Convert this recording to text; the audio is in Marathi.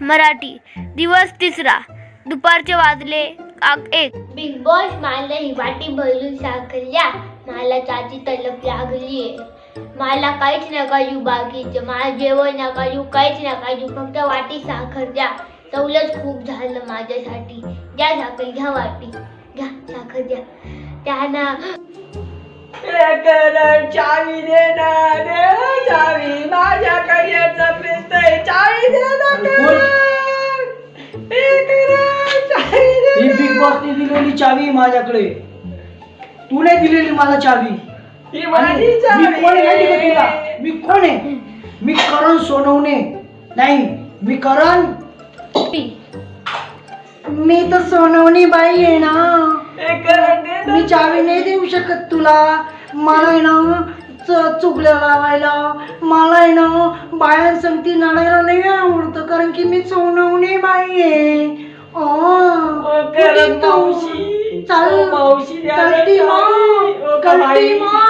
मराठी दिवस तिसरा. दुपारचे वाजले एक. बिग बॉस मला ही वाटी भरून साखर द्या मला त्याची तलप लागली मला काहीच नका देऊ बाकीचं मला जेवण नका देऊ काहीच नका देऊ फक्त वाटी साखर द्या. तेवढंच खूप झालं माझ्यासाठी. द्या साखर घ्या वाटी. घ्या साखर द्या. त्यांना ही बिग बॉसने दिलेली चावी माझ्याकडे. तू नाही दिलेली मला चावी. ही आणि माझी मी चावी. कोण आहे माहिती का तुला? मी कोण आहे? मी करण सोनवणे. नाही मी करण. मी तर सोनवणी बाई आहे ना. हे दे ना. मी चावी नाही देऊ शकत तुला. मला आहे ना च- चुकल्या लावायला. मला आहे ना बायांसंगती लढायला नाही आवडतं कारण की मी सोनवणी बाई आहे ओ, कुठे तू? मावशी चल मावशी द्या ओ, बाई, मार ओ,